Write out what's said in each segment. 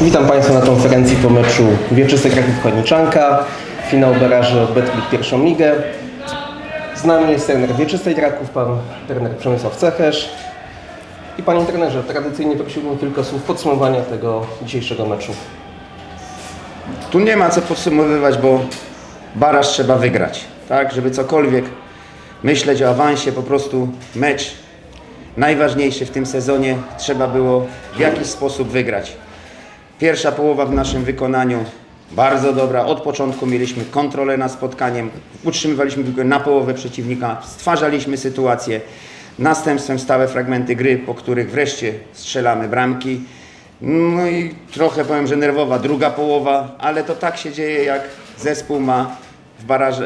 Witam Państwa na konferencji po meczu Wieczyste Kraków Choniczanka, finał baraży o pierwszą ligę. Z nami jest trener Wieczystej Kraków, pan trener Przemysław Cechesz. I panie trenerze, tradycyjnie prosiłbym kilka słów podsumowania tego dzisiejszego meczu. Tu nie ma co podsumowywać, bo baraż trzeba wygrać. Tak, żeby cokolwiek myśleć o awansie, po prostu mecz najważniejszy w tym sezonie trzeba było w jakiś sposób wygrać. Pierwsza połowa w naszym wykonaniu bardzo dobra. Od początku mieliśmy kontrolę nad spotkaniem, utrzymywaliśmy piłkę na połowę przeciwnika, stwarzaliśmy sytuację. Następstwem stałe fragmenty gry, po których wreszcie strzelamy bramki. No i trochę powiem, że nerwowa druga połowa, ale to tak się dzieje, jak zespół ma w, baraż,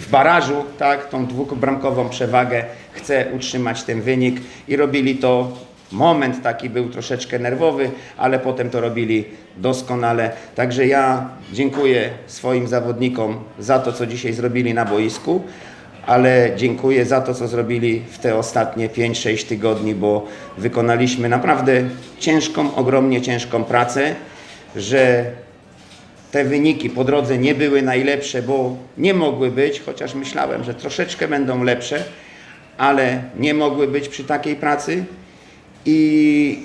w barażu tak, tą dwubramkową przewagę, chce utrzymać ten wynik i robili to. Moment taki był troszeczkę nerwowy, ale potem to robili doskonale. Także ja dziękuję swoim zawodnikom za to, co dzisiaj zrobili na boisku ale dziękuję za to, co zrobili w te ostatnie 5-6 tygodni, bo wykonaliśmy naprawdę ciężką, ogromnie ciężką pracę, że te wyniki po drodze nie były najlepsze, bo nie mogły być, chociaż myślałem, że troszeczkę będą lepsze, ale nie mogły być przy takiej pracy i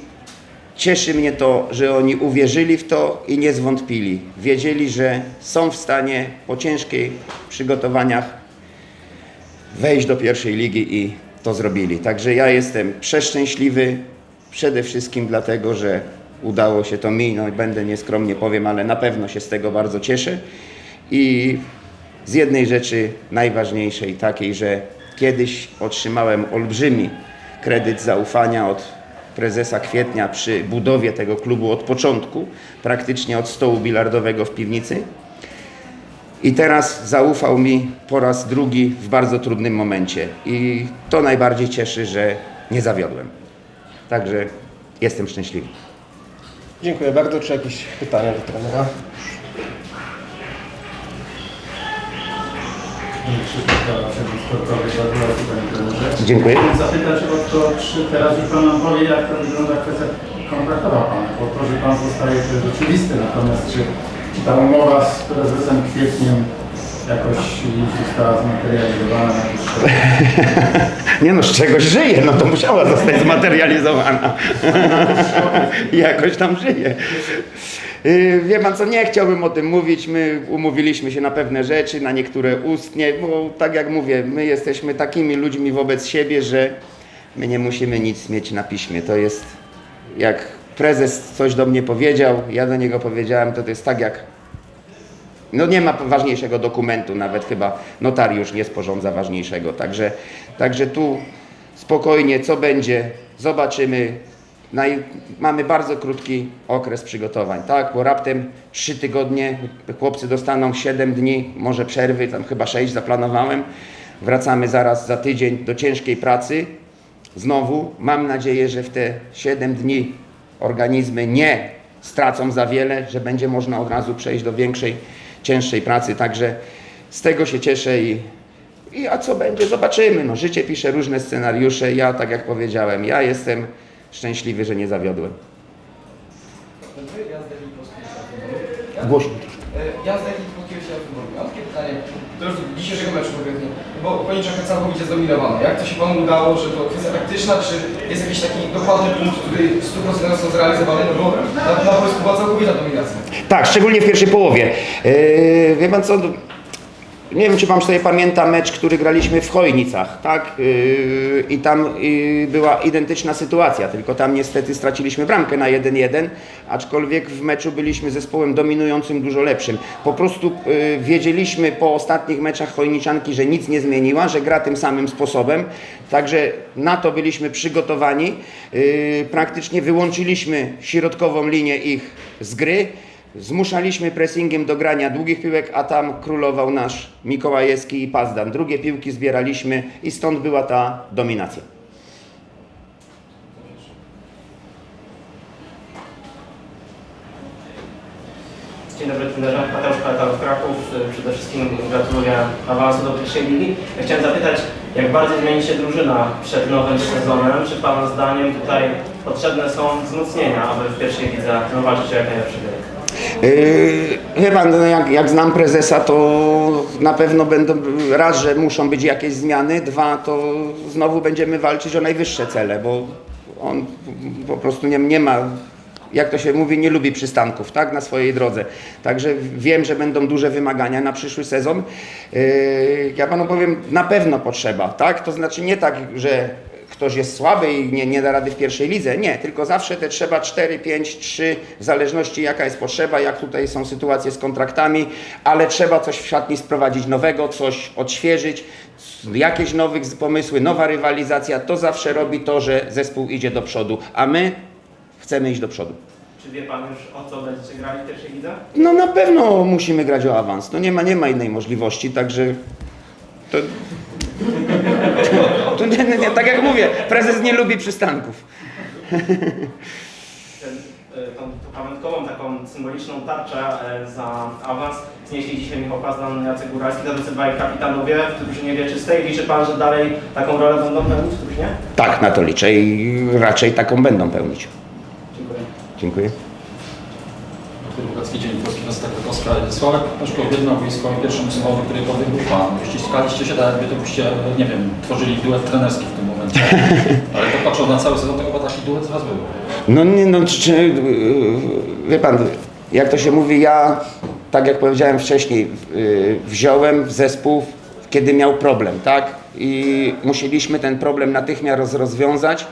cieszy mnie to, że oni uwierzyli w to i nie zwątpili. Wiedzieli, że są w stanie po ciężkich przygotowaniach wejść do pierwszej ligi i to zrobili. Także ja jestem przeszczęśliwy przede wszystkim dlatego, że udało się to mi, no będę nieskromnie powiem, ale na pewno się z tego bardzo cieszę. I z jednej rzeczy najważniejszej, takiej, że kiedyś otrzymałem olbrzymi kredyt zaufania od prezesa Kwietnia przy budowie tego klubu od początku, praktycznie od stołu bilardowego w piwnicy. I teraz zaufał mi po raz drugi w bardzo trudnym momencie. I to najbardziej cieszy, że nie zawiodłem. Także jestem szczęśliwy. Dziękuję bardzo. Czy jakieś pytania do trenera? Krzysztof gratulacje Panie. Dziękuję. Chciałbym zapytać o to, czy teraz już Pan nam powie, jak to wygląda kwestia kontraktowa Pana, bo to, że Pan zostaje, to jest oczywiste, natomiast czy, czy ta umowa z prezesem Kwietniem jakoś już została zmaterializowana na dłuższe Nie no, z czegoś żyje, no to musiała zostać zmaterializowana. Jakoś tam żyje. Yy, Wie pan co, nie chciałbym o tym mówić, my umówiliśmy się na pewne rzeczy, na niektóre ustnie, bo tak jak mówię, my jesteśmy takimi ludźmi wobec siebie, że my nie musimy nic mieć na piśmie. To jest jak prezes coś do mnie powiedział, ja do niego powiedziałem, to to jest tak jak no nie ma ważniejszego dokumentu, nawet chyba notariusz nie sporządza ważniejszego. Także, także tu spokojnie, co będzie, zobaczymy. Naj, mamy bardzo krótki okres przygotowań, tak? Bo raptem 3 tygodnie, chłopcy dostaną 7 dni, może przerwy, tam chyba 6 zaplanowałem. Wracamy zaraz za tydzień do ciężkiej pracy. Znowu mam nadzieję, że w te 7 dni organizmy nie stracą za wiele, że będzie można od razu przejść do większej, cięższej pracy. Także z tego się cieszę i, i a co będzie, zobaczymy. No, życie pisze różne scenariusze. Ja, tak jak powiedziałem, ja jestem szczęśliwy, że nie zawiodłem. Głośno troszkę. Ja z takiej krótkiego się wyboru. Mam takie pytanie, to już dzisiejszego meczu konkretnie, bo Koniczanka całkowicie zdominowana. Jak to się Panu udało, że to kwestia taktyczna, czy jest jakiś taki dokładny punkt, który w 100% są zrealizowany, no bo na, na Polsku była całkowita dominacja. Tak, szczególnie w pierwszej połowie. Yy, wie pan co, nie wiem czy pan sobie pamięta mecz, który graliśmy w Chojnicach, tak? Yy, I tam yy, była identyczna sytuacja, tylko tam niestety straciliśmy bramkę na 1-1, aczkolwiek w meczu byliśmy zespołem dominującym, dużo lepszym. Po prostu yy, wiedzieliśmy po ostatnich meczach Chojniczanki, że nic nie zmieniła, że gra tym samym sposobem, także na to byliśmy przygotowani. Yy, praktycznie wyłączyliśmy środkową linię ich z gry. Zmuszaliśmy pressingiem do grania długich piłek, a tam królował nasz Mikołajewski i Pazdan. Drugie piłki zbieraliśmy i stąd była ta dominacja. Dzień dobry trenerze, Mateusz Kalkał Kraków. Przede wszystkim gratuluję awansu do pierwszej ligi. Ja chciałem zapytać, jak bardzo zmieni się drużyna przed nowym sezonem? Czy Pana zdaniem tutaj potrzebne są wzmocnienia, aby w pierwszej lidze walczyć o jak najlepszy wynik? Yy, pan, no jak, jak znam prezesa, to na pewno będą, raz, że muszą być jakieś zmiany, dwa, to znowu będziemy walczyć o najwyższe cele, bo on po prostu nie, nie ma, jak to się mówi, nie lubi przystanków, tak, na swojej drodze. Także wiem, że będą duże wymagania na przyszły sezon. Yy, Ja panu powiem, na pewno potrzeba, tak, to znaczy nie tak, że ktoś jest słaby i nie, nie da rady w pierwszej lidze. Nie, tylko zawsze te trzeba 4, 5, 3, w zależności jaka jest potrzeba, jak tutaj są sytuacje z kontraktami, ale trzeba coś w szatni sprowadzić nowego, coś odświeżyć, jakieś nowe pomysły, nowa rywalizacja. To zawsze robi to, że zespół idzie do przodu, a my chcemy iść do przodu. Czy wie Pan już o co będziecie grali w pierwszej lidze? No na pewno musimy grać o awans. No nie ma, nie ma innej możliwości, także to, to nie, nie, nie, tak jak mówię, prezes nie lubi przystanków. Ten, e, tą, tą pamiątkową, taką symboliczną tarczę e, za awans znieśli dzisiaj Michał Pazdan, Jacek Góralski, tacy dwaj kapitanowie w drużynie wieczystej. Liczy Pan, że dalej taką rolę będą pełnić w drużynie? Tak, na to liczę i raczej taką będą pełnić. Dziękuję. Dziękuję. Dzień Polski. Sławek Peszko jedno wojsko i pierwszym słowo, który podjął Pan. Ściskaliście się tak, jakby to byście, nie wiem, tworzyli duet trenerski w tym momencie. Ale to patrząc na cały sezon, to chyba taki duet z Was był. No nie, no czy, czy, wie pan, jak to się mówi, ja, tak jak powiedziałem wcześniej, y, wziąłem zespół, kiedy miał problem, tak? I musieliśmy ten problem natychmiast roz, rozwiązać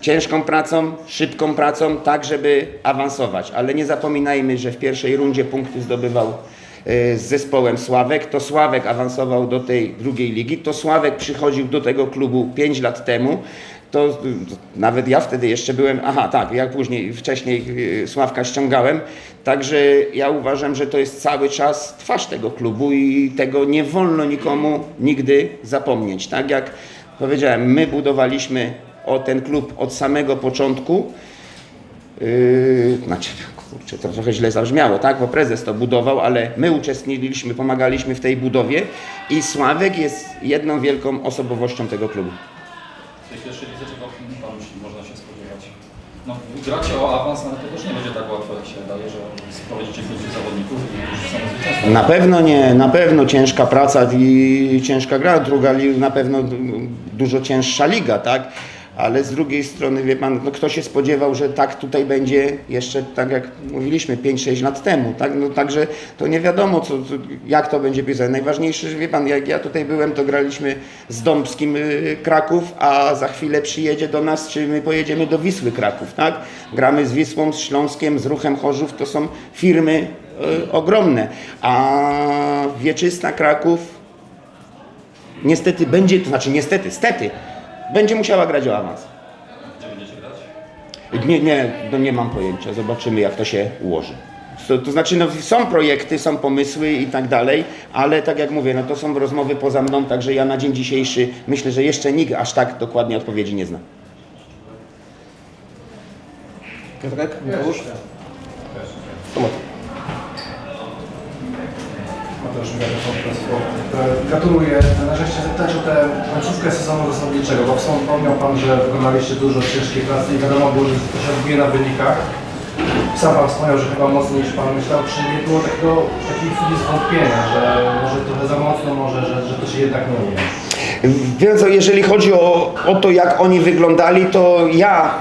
ciężką pracą, szybką pracą, tak żeby awansować. Ale nie zapominajmy, że w pierwszej rundzie punkty zdobywał y, z zespołem Sławek, to Sławek awansował do tej drugiej ligi, to Sławek przychodził do tego klubu 5 lat temu, to y, nawet ja wtedy jeszcze byłem, aha tak, jak później, wcześniej y, Sławka ściągałem, także ja uważam, że to jest cały czas twarz tego klubu i tego nie wolno nikomu nigdy zapomnieć. Tak jak powiedziałem, my budowaliśmy o ten klub od samego początku, Yy, znaczy, kurczę, to trochę źle zabrzmiało, tak? Bo prezes to budował, ale my uczestniczyliśmy, pomagaliśmy w tej budowie i Sławek jest jedną wielką osobowością tego klubu. W tej pierwszej lidze czego Pan myśli, można się spodziewać? No, gracie o awans, ale to też nie będzie tak łatwo, jak się wydaje, że sprowadzicie pięciu zawodników i. Na pewno nie, na pewno ciężka praca i ciężka gra, druga na pewno dużo cięższa liga, tak? Ale z drugiej strony, wie pan, no kto się spodziewał, że tak tutaj będzie jeszcze, tak jak mówiliśmy, 5-6 lat temu, tak? No także to nie wiadomo, co, jak to będzie pisane. Najważniejsze, że wie pan, jak ja tutaj byłem, to graliśmy z Dąbskim y, Kraków, a za chwilę przyjedzie do nas, czy my pojedziemy do Wisły Kraków, tak? Gramy z Wisłą, z Śląskiem, z Ruchem Chorzów, to są firmy y, ogromne, a Wieczysta Kraków niestety będzie, to znaczy niestety, stety, będzie musiała grać o awans. Gdzie będziecie grać? Nie, nie, no nie mam pojęcia, zobaczymy jak to się ułoży. To, to znaczy, no, są projekty, są pomysły i tak dalej, ale tak jak mówię, no to są rozmowy poza mną, także ja na dzień dzisiejszy myślę, że jeszcze nikt aż tak dokładnie odpowiedzi nie zna. Piotrek, Mateusz? Tomasz. Mateusz Michał, Gratuluję. Należy się zapytać o tę końcówkę sezonu zasadniczego, bo wspomniał Pan, że wykonaliście dużo ciężkiej pracy i wiadomo było, że to się odbije na wynikach. Sam Pan wspomniał, że chyba mocniej niż Pan myślał. Czy nie było takiego, takiej chwili zwątpienia, że może trochę za mocno, może, że, że to się jednak nie uda? Wie co, jeżeli chodzi o, o to, jak oni wyglądali, to ja,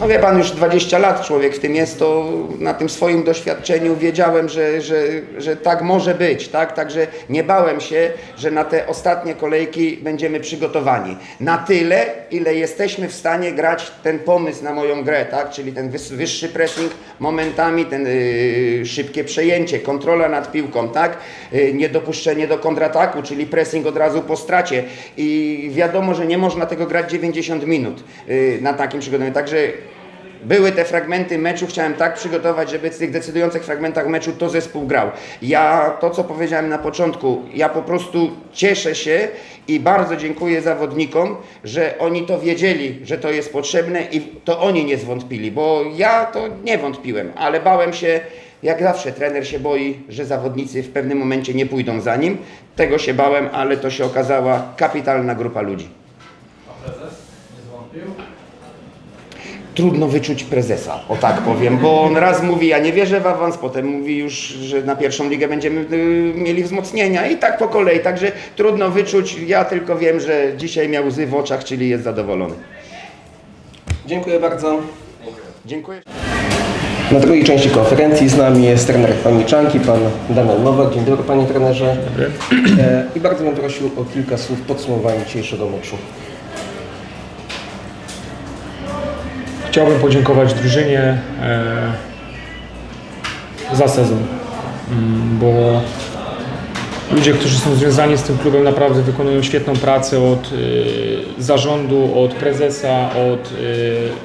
no wie pan, już 20 lat człowiek w tym jest, to na tym swoim doświadczeniu wiedziałem, że, że, że tak może być, tak? Także nie bałem się, że na te ostatnie kolejki będziemy przygotowani. Na tyle, ile jesteśmy w stanie grać ten pomysł na moją grę, tak? Czyli ten wyższy pressing momentami, ten yy, szybkie przejęcie, kontrola nad piłką, tak? Yy, niedopuszczenie do kontrataku, czyli pressing od razu po stracie. I wiadomo, że nie można tego grać 90 minut yy, na takim przygotowaniu. Także były te fragmenty meczu, chciałem tak przygotować, żeby w tych decydujących fragmentach meczu to zespół grał. Ja to, co powiedziałem na początku, ja po prostu cieszę się i bardzo dziękuję zawodnikom, że oni to wiedzieli, że to jest potrzebne i to oni nie zwątpili, bo ja to nie wątpiłem, ale bałem się, jak zawsze trener się boi, że zawodnicy w pewnym momencie nie pójdą za nim. Tego się bałem, ale to się okazała kapitalna grupa ludzi. A prezes nie zwątpił? Trudno wyczuć prezesa, o tak powiem, bo on raz mówi, ja nie wierzę w awans, potem mówi już, że na pierwszą ligę będziemy y, mieli wzmocnienia i tak po kolei, także trudno wyczuć, ja tylko wiem, że dzisiaj miał łzy w oczach, czyli jest zadowolony. Dziękuję bardzo. Dziękuję. Na drugiej części konferencji z nami jest trener Pamięczanki, pan Damian Nowak. Dzień dobry panie trenerze. E, I bardzo bym prosił o kilka słów podsumowania dzisiejszego meczu. Chciałbym podziękować drużynie e, za sezon, Mm, bo ludzie, którzy są związani z tym klubem naprawdę wykonują świetną pracę od e, zarządu, od prezesa, od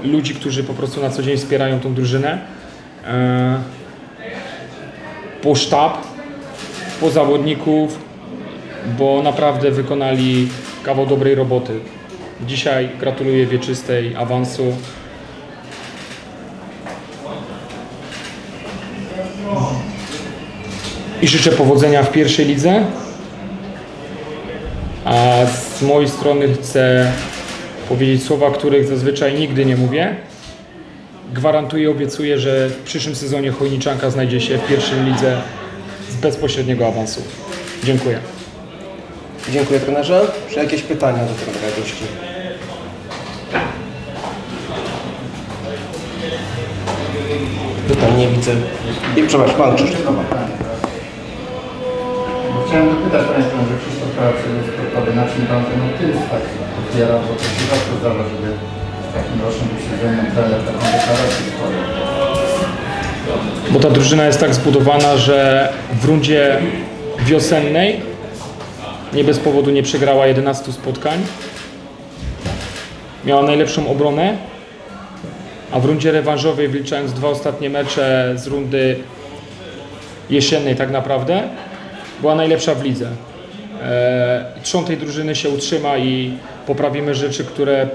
e, ludzi, którzy po prostu na co dzień wspierają tą drużynę. Po sztab, po zawodników, bo naprawdę wykonali kawał dobrej roboty. Dzisiaj gratuluję Wieczystej awansu. I życzę powodzenia w pierwszej lidze. A z mojej strony chcę powiedzieć słowa, których zazwyczaj nigdy nie mówię. Gwarantuję, obiecuję, że w przyszłym sezonie Chojniczanka znajdzie się w pierwszej lidze z bezpośredniego awansu. Dziękuję. Dziękuję trenerze. Czy jakieś pytania do trenera gości? Pytań nie widzę. I przepraszam, pan Krzysztof. Chciałem dopytać Panie Trenerze Krzysztof Krawczyk, sportowy, na czym Pan ten optymizm tak odbiera, bo to się rzadko zdarza, żeby z takim rocznym wysiedzeniem trener taką deklarację składał. Bo ta drużyna jest tak zbudowana, że w rundzie wiosennej nie bez powodu nie przegrała 11 spotkań. Miała najlepszą obronę, a w rundzie rewanżowej, wliczając dwa ostatnie mecze z rundy jesiennej tak naprawdę, była najlepsza w lidze. Eee, Trzon tej drużyny się utrzyma i poprawimy rzeczy, które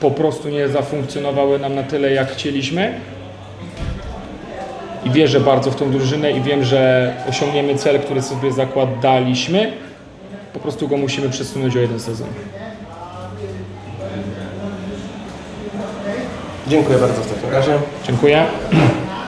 po prostu nie zafunkcjonowały nam na tyle, jak chcieliśmy i wierzę bardzo w tą drużynę i wiem, że osiągniemy cel, który sobie zakładaliśmy. Po prostu go musimy przesunąć o jeden sezon. Dziękuję bardzo w takim razie. Dziękuję.